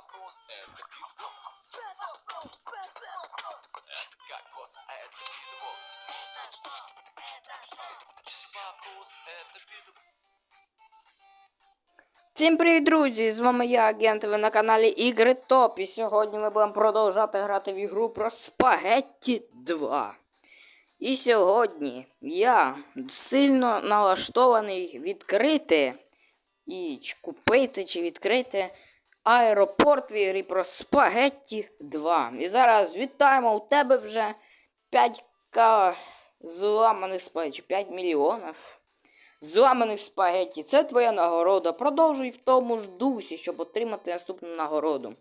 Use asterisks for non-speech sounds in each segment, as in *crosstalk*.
вопрос, это битбокс. Это кокос, а это битбокс. Вопрос, это битбокс. Всім привіт, друзі! З вами я, агент, ви на каналі Ігри Топ. І сьогодні ми будемо продовжати грати в ігру про Спагетті 2. І сьогодні я сильно налаштований відкрити і чи купити чи відкрити аеропорт в ігрі про Спагетті 2. І зараз вітаємо у тебе вже 5к зламаних спагетті, 5 мільйонів. Зламаних спагетті. Це твоя нагорода. Продовжуй в тому ж дусі, щоб отримати наступну нагороду.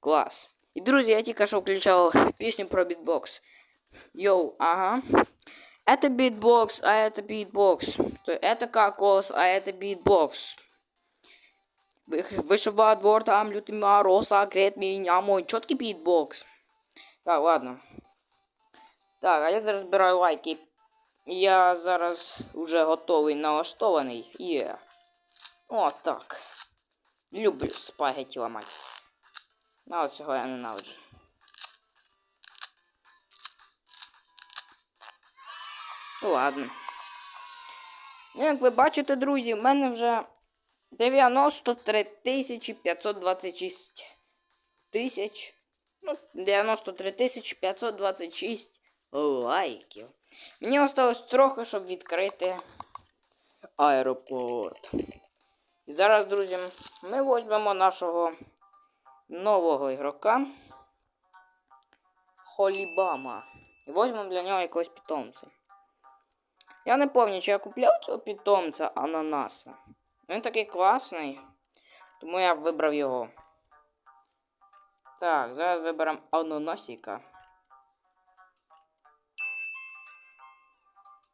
Клас. І друзі, я тільки що включав пісню про бітбокс. Йоу, ага. Это битбокс, а это битбокс. То Это кокос, а это битбокс. Вы- Вышивая двор, там лютый мороз, греет меня мой четкий битбокс. Так, ладно. Так, а я зараз збираю лайки. Я зараз вже готовий налаштований. Є. О, так. Люблю спагеті ламати. А от цього я ненавиджу. Ну ладно. Ну, Як ви бачите, друзі, в мене вже 93 тисячі 526 тисяч. Ну, 93 тисячі 526 лайків. Мені осталось трохи, щоб відкрити аеропорт. І зараз, друзі, ми візьмемо нашого нового ігрока Холібама. І візьмемо для нього якогось питомця. Я не пам'ятаю, чи я купляв цього питомця ананаса. Він такий класний, тому я вибрав його. Так, зараз виберемо ананасика.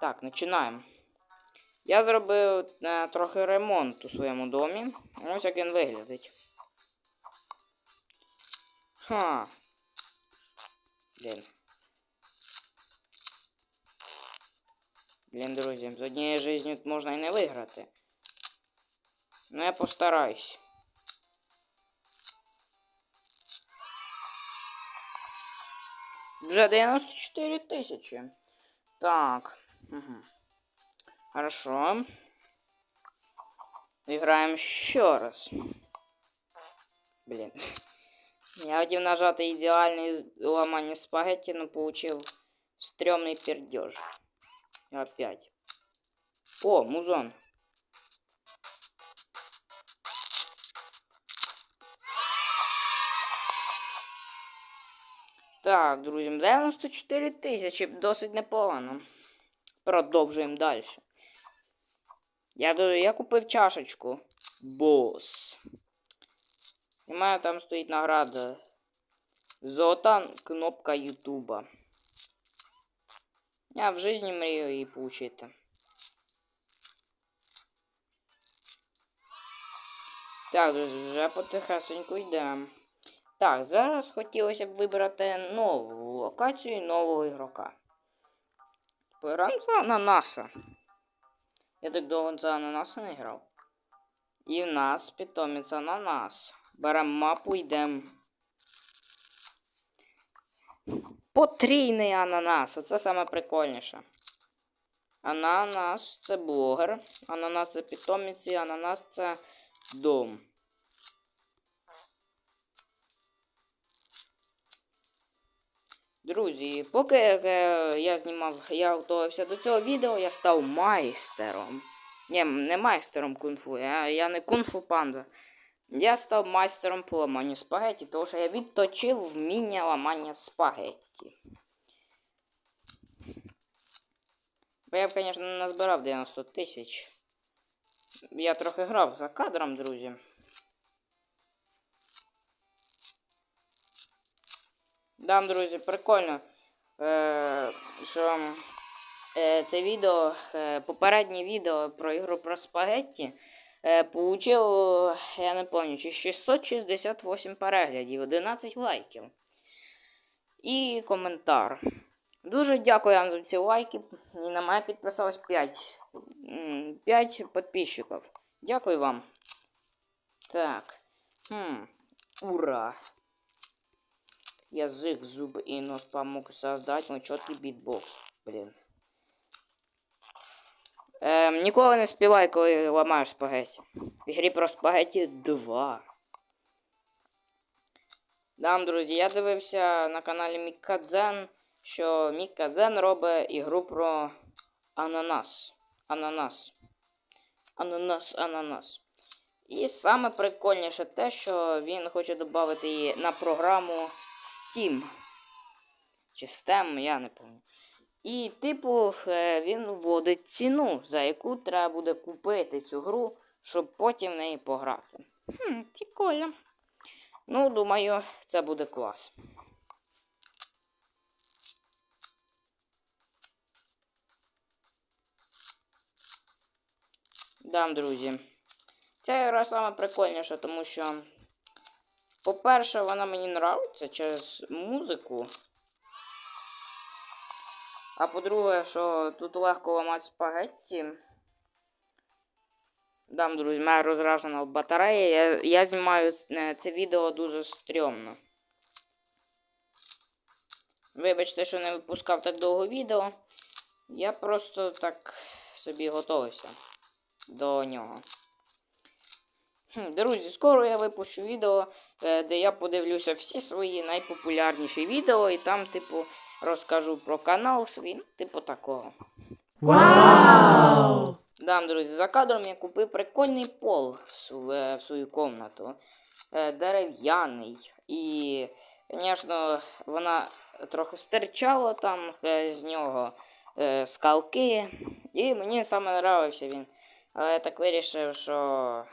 Так, починаємо. Я зробив е, трохи ремонт у своєму домі. Ось як він виглядить. Ха. Блін. Блін, друзі, з однією жизнью можна і не виграти. Ну я постараюсь. Вже 94 тисячі. Так. Угу. Хорошо. Играем еще раз. Блин. *laughs* Я хотів нажати ідеальне ламання спагетті, но получил стрёмный пердеж. Опять. О, музон. Так, друзі, 94 тисячі, досить непогано. Продовжуємо далі. Я, я купив чашечку. Бос. В мене там стоїть награда. Золота кнопка Ютуба. Я в житті мрію її получити. Так, друзі, вже потихесеньку йдемо. Так, зараз хотілося б вибрати нову локацію і нового ігрока. За ананаса. Я так довго за ананаса не грав. І в нас питомець ананас. Беремо мапу, йдемо. Потрійний ананас. Оце саме прикольніше. Ананас це блогер. Ананас це питомець, і ананас це дом. Друзі, поки е, я знімав, я готувався до цього відео, я став майстером. Ні, не майстером кунг-фу, я, я не кунг-фу панда. Я став майстером по ламанню спагетті, тому що я відточив вміння ламання спагетті. Бо я б, звісно, не назбирав 90 тисяч. Я трохи грав за кадром, друзі. Да, друзі, прикольно. Е, що е, це відео, е, попереднє відео про ігру про спагетті получило, я не пам'ятаю, чи 668 переглядів, 11 лайків. І коментар. Дуже дякую вам за ці лайки. І на мене підписалось 5, 5 підписчиків. Дякую вам. Так. Хм. Ура! Язык, зубы и нос помог создать мой четкий битбокс. Блін. Ем, ніколи не співай, коли ламаєш спагеті. В ігрі про спагеті 2. Дам, друзі, я дивився на каналі Мікадзен, що Мікадзен робить ігру про ананас. Ананас. Ананас, ананас. І саме прикольніше те, що він хоче додати її на програму Steam. Чи STEM, я не пам'ятаю. І, типу, е, він вводить ціну, за яку треба буде купити цю гру, щоб потім в неї пограти. Хм, прикольно. Ну, думаю, це буде клас. Дам, друзі. Ця гра саме прикольніша, тому що, по-перше, вона мені нравиться через музику. А по-друге, що тут легко ламати спагетті. Дам, друзі, моя розражена батарея. Я, я знімаю е, це відео дуже стрьомно. Вибачте, що не випускав так довго відео. Я просто так собі готовився до нього. Друзі, скоро я випущу відео, е, де я подивлюся всі свої найпопулярніші відео, і там, типу, розкажу про канал свій, ну, типу такого. Вау! Дам, друзі, за кадром я купив прикольний пол в е, свою комнату. Е, Дерев'яний. І, звісно, вона трохи стирчала там з нього скалки. І мені саме нравився він. Але я так вирішив, що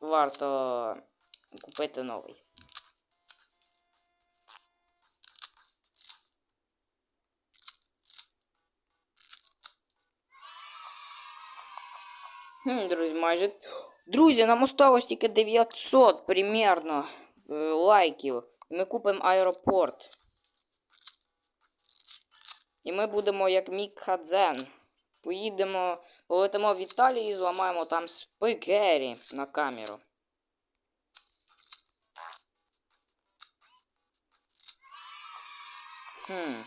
варто купити новий. Друзі, майже. Друзі, нам осталось тільки 900 примерно е, лайків. Ми купимо аеропорт. І ми будемо як Мік Хадзен. Поїдемо, полетимо в Італію і зламаємо там спагері на камеру. Хм.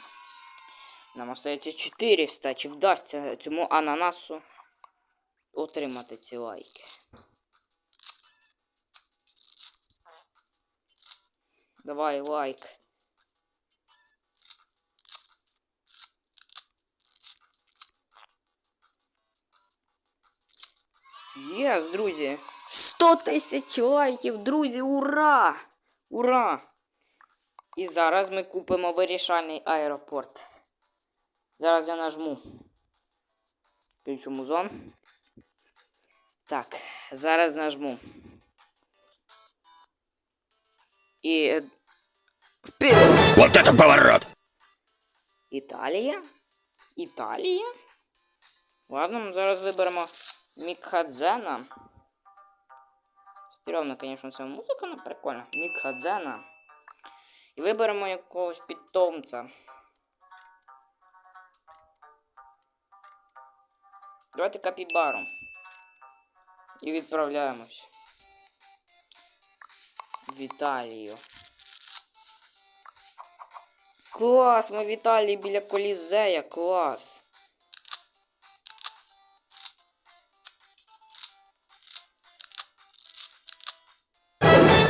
Нам остається 400. Чи вдасться цьому ананасу отримати ці лайки? Давай лайк. Єс, друзі! 100 тисяч лайків, друзі! Ура! Ура! І зараз ми купимо вирішальний аеропорт. Зараз я нажму. Включу музон. Так, зараз нажму. І. е, Вперед! Вот это поворот! Італія? Італія? Ладно, ми зараз виберемо Мікхадзена. Стрьомно, звісно, ця музика, ну прикольно. Мікхадзена. І виберемо якогось питомця. Давайте капібару. І відправляємось. В Італію. Клас, ми в Італії біля Колізея, клас.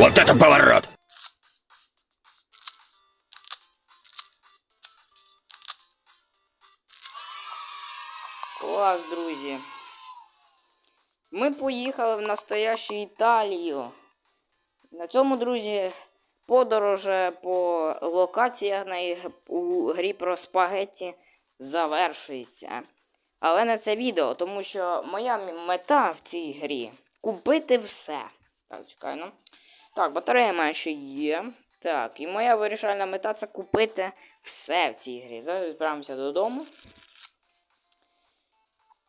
Вот это поворот! Клас, друзі. Ми поїхали в настоящу Італію. На цьому, друзі, подорож по локаціях на у грі про спагетті завершується. Але не це відео, тому що моя мета в цій грі купити все. Так, чекай, ну. Так, батарея моя ще є. Так, і моя вирішальна мета це купити все в цій грі. Зараз відправимося додому.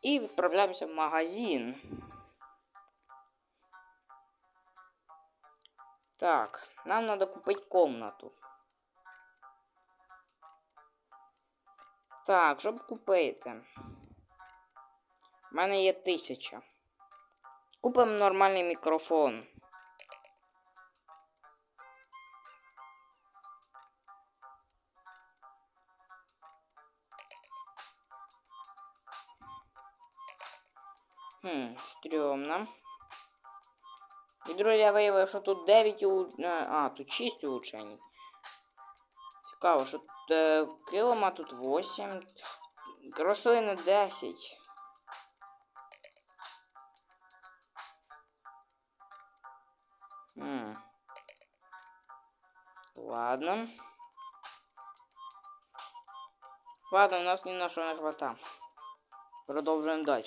І відправляємося в магазин. Так, нам треба купити комнату. Так, щоб купити. У мене є тисяча. Купимо нормальний мікрофон. стрьомно. І, друзі, я виявив, що тут 9 у... е, А, тут 6 улучшень. Цікаво, що е, килома тут 8. Рослини 10. Хм. Ладно. Ладно, у нас ні на що не хвата. Продовжуємо далі.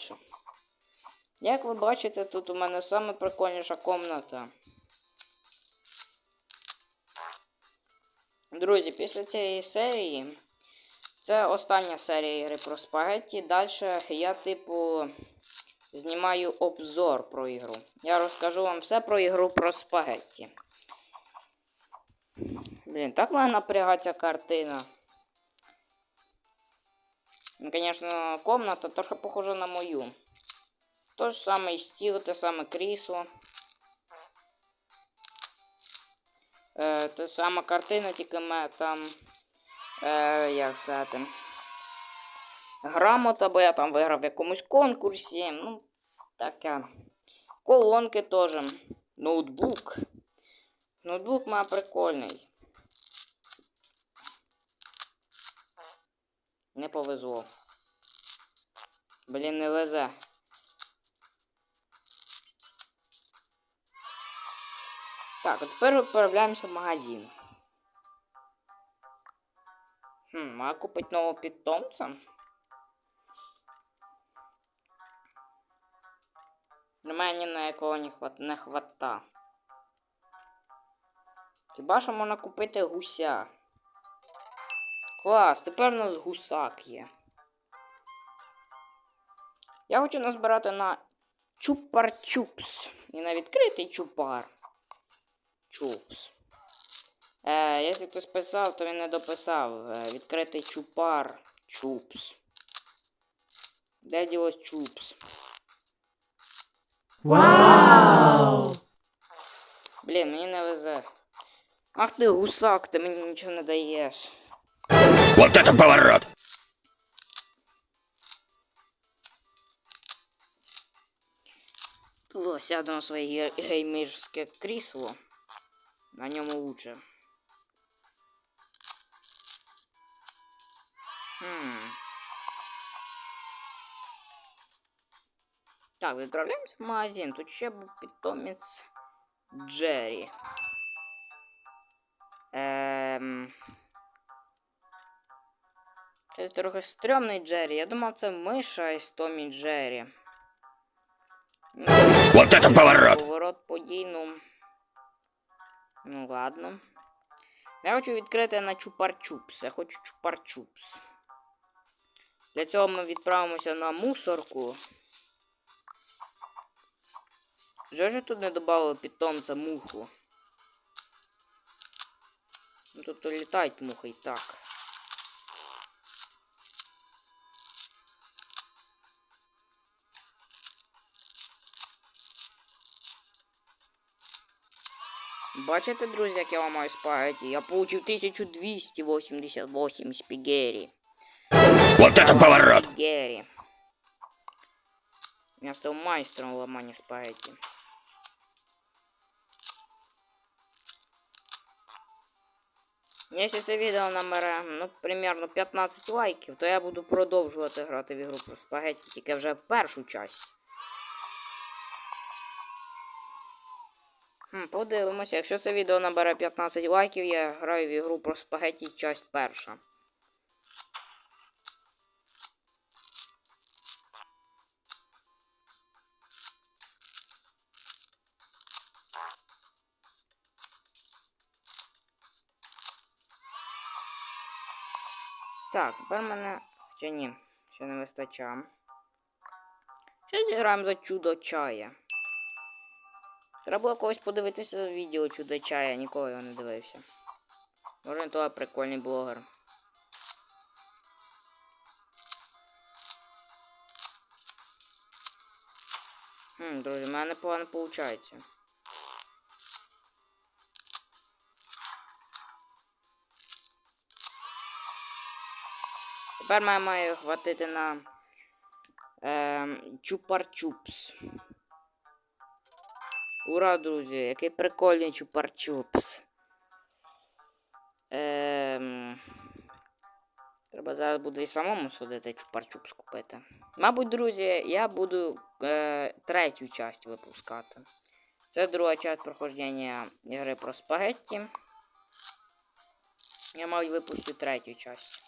Як ви бачите, тут у мене саме прикольніша комната. Друзі, після цієї серії. Це остання серія ігри про спагетті. Далі я, типу, знімаю обзор про ігру. Я розкажу вам все про ігру про спагетті. Блін, так мене напрягає ця картина. Ну, Звісно, комната трохи похожа на мою. Тож саме стіл, те саме крісло. Е, та картина, тільки ме там. Е, як сказати. Грамота, бо я там виграв в якомусь конкурсі. Ну, таке. Колонки теж. Ноутбук. Ноутбук має прикольний. Не повезло. Блін, не везе. Так, а тепер відправляємося в магазин. Хм, а купить нового питомця? На мене на якого не, хват... не хвата. Хіба що можна купити гуся? Клас, тепер у нас гусак є. Я хочу назбирати на чупар-чупс. І на відкритий чупар. Чупс. Е, якщо хтось писав, то він не дописав. Е, відкритий чупар. Чупс. Де ділось чупс? Вау! Блін, мені не везе. Ах ти гусак, ти мені нічого не даєш. Вот это поворот! Сяду на своє ге- геймерське крісло. На ньому лучше. Хм. Так, відправляємося в магазин. Тут ще був питомець Джері. Ем... Це трохи стрьомний Джері. Я думав, це миша із Томі Джері. Ну, Вот это поворот! Поворот подій, ну. Ладно. Я хочу відкрити на чупар-чупс. Я хочу чупар-чупс. Для цього ми відправимося на мусорку. Вже ж тут не додали питомця муху. Ну тут літають мухи і так. Бачите, друзі, як я ламаю спагетті? Я получив 1288 спігері. Вот это поворот! Спігері. Я став майстром ламання спагетті. Якщо це відео набере, ну, примерно 15 лайків, то я буду продовжувати грати в ігру про спагетті, тільки вже першу часть. Подивимося, якщо це відео набере 15 лайків, я граю в ігру про спагетті часть перша. Так, тепер мене. Чи ні, ще не вистачає. Ще зіграємо за чудо чая. Треба було когось подивитися відео чудо чая, нікого його не дивився. Може, то прикольний блогер. Хм, друзі, в мене непогано виходить. Тепер мене має хватити на ем, чупар-чупс. Ура, друзі, який прикольний чупар-чупс. Ем... Треба зараз буде і самому судити чупар-чупс купити. Мабуть, друзі, я буду е, третю часть випускати. Це друга часть проходження ігри про спагетті. Я маю випустити третю часть.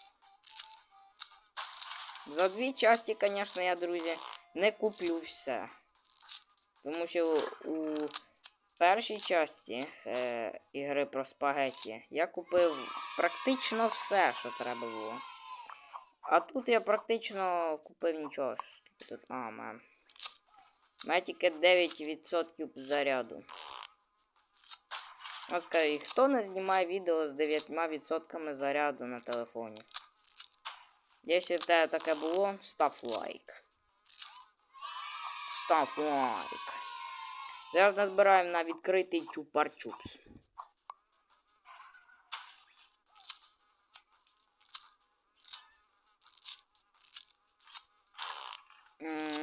За дві часті, звісно, я, друзі, не куплю все. Тому що у першій часті е, ігри про спагетті я купив практично все, що треба було. А тут я практично купив нічого. Тут? А, мене тільки 9% заряду. Ось скажи, хто не знімає відео з 9% заряду на телефоні? Якщо в тебе таке було, став лайк. Став лайк. Зараз назбираємо на відкритий чупар-чупс.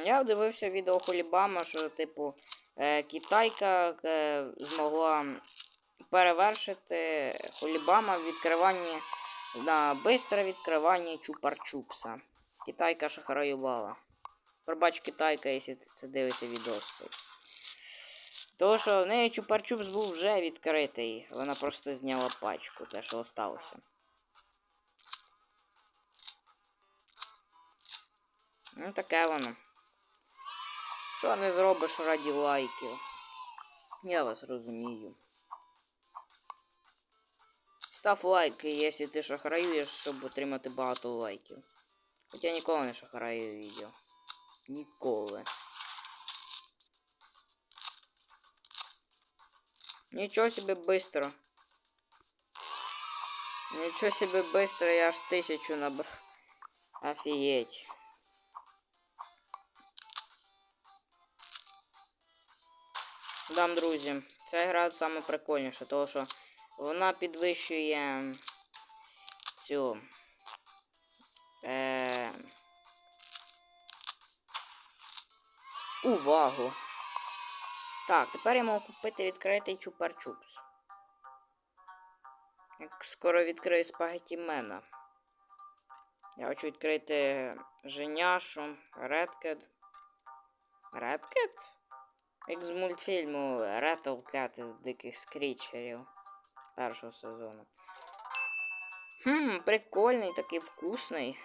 Я дивився відео Холібама, що, типу, е, китайка е, змогла перевершити Холібама в відкриванні на бистре відкривання чупар-чупса. Китайка шахраювала. Пробач китайка, якщо це дивишся відос. цей. Тому що в неї чупар-чупс був вже відкритий. Вона просто зняла пачку, те, що осталося. Ну таке воно. Що не зробиш раді лайків? Я вас розумію. Став лайк, якщо ти шахраюєш, щоб отримати багато лайків. Хоча ніколи не шахраю відео. Ніколи. Нічого себе быстро. Нічого себе быстро, я аж тисячу набрав. Офігеть. Дам, друзі, ця гра саме прикольніша, тому що вона підвищує цю. Е, увагу. Так, тепер я можу купити відкритий чупар-чупс. Як скоро відкрию спагеті мена. Я хочу відкрити Женяшу, Редкет. Редкет? Як з мультфільму Cat із диких скрічерів першого сезону. Хм, прикольний, такий вкусний.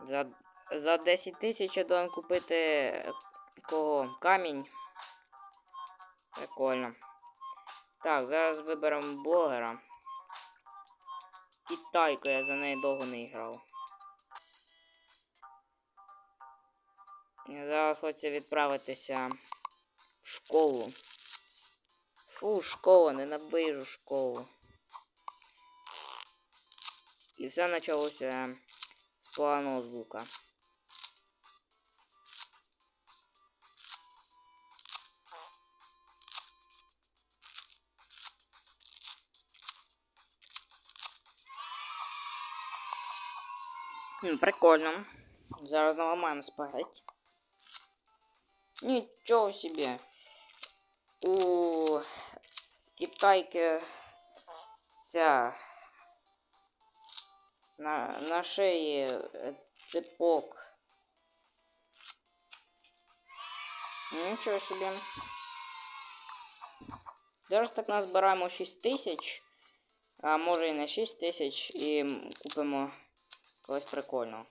За, за 10 тисяч я должен купити е, кого? Камінь. Прикольно. Так, зараз виберемо блогера. Китайку, я за неї довго не грав. Зараз хочеться відправитися в школу. Фу, школа, ненавижу школу. І все почалося з поганого звука. Прикольно. Зараз наламаємо спагетті. Нічого собі. У китайки ця на, на шиї е, цепок. Нічого собі. Зараз так назбираємо 6 тисяч, а може і не 6 тисяч, і купимо когось прикольного.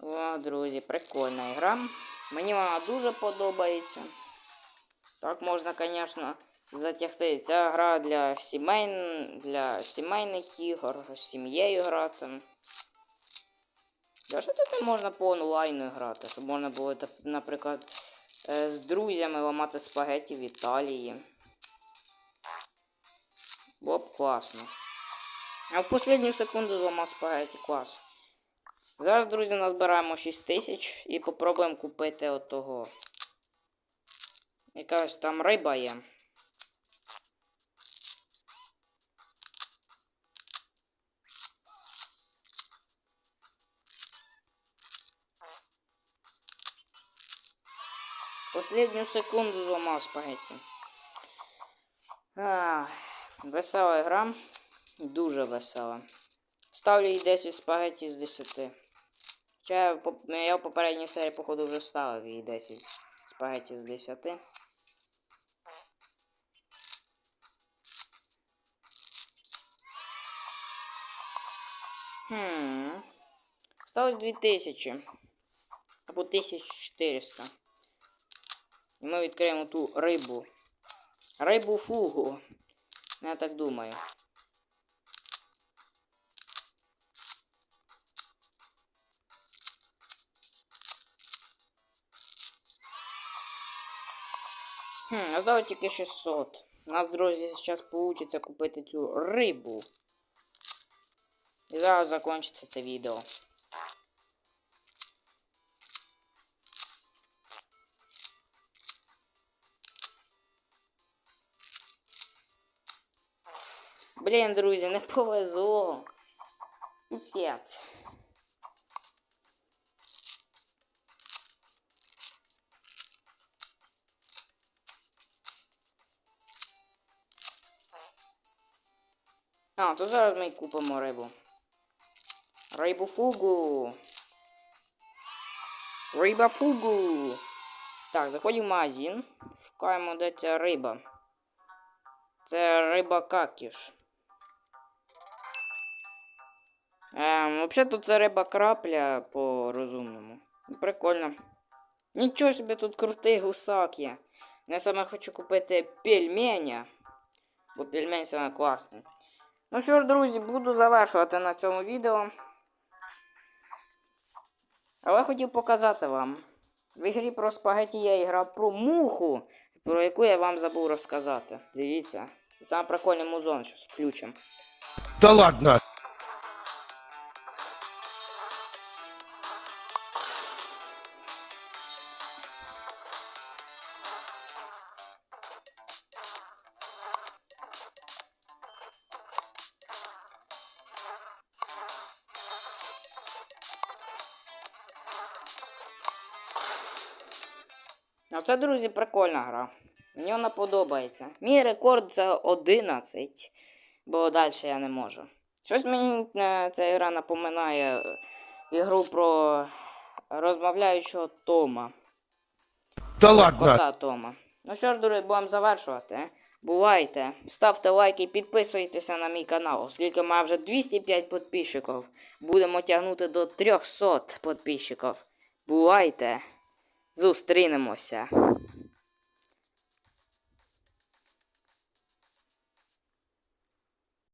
О, друзі, прикольна гра. Мені вона дуже подобається. Так можна, звісно, затягти. Ця гра для сімей... для сімейних ігор, з сім'єю грати. Да що тут не можна по онлайну грати? Щоб можна було, наприклад, з друзями ламати спагеті в Італії. Було б класно. А в останню секунду зламав спагеті клас. Зараз, друзі, назбираємо 6 тисяч і попробуємо купити отого. Якась там риба є. Последню секунду зламав спагетті. Ах, весела гра. Дуже весела. Ставлю їй 10 спагетті з 10. Хоча я в попередній серії, походу, вже ставив їй 10 спагетті з 10. Хм. Осталось 2000. Або 1400. І ми відкриємо ту рибу. Рибу фугу. Я так думаю. Хм, а зараз тільки 600. У нас, друзі, зараз вийде купити цю рибу. І зараз закінчиться це відео. Блін, друзі, не повезло. Піпець. А, то зараз ми й купимо рибу. Рибу фугу. Риба фугу. Так, заходимо в магазин. Шукаємо, де ця риба. Це риба какіш. Ем, взагалі тут це риба крапля по розумному. Ну, Прикольно. Нічого собі тут крутий гусак є. Я саме хочу купити пельменя. Бо пельмень саме класний. Ну що ж, друзі, буду завершувати на цьому відео. Але хотів показати вам. В ігрі про спагеті я грав про муху, про яку я вам забув розказати. Дивіться. Саме прикольний музон зараз включимо. Да ладно. Ну це, друзі, прикольна гра. Мені вона подобається. Мій рекорд це 11, бо далі я не можу. Щось мені е, ця гра напоминає е, ігру про розмовляючого Тома. Да ладно. Кота Тома. Ну що ж, друзі, будемо завершувати. е? Бувайте. Ставте лайки підписуйтеся на мій канал, оскільки має вже 205 підписчиків. Будемо тягнути до 300 підписчиків. Бувайте. Зустрінемося.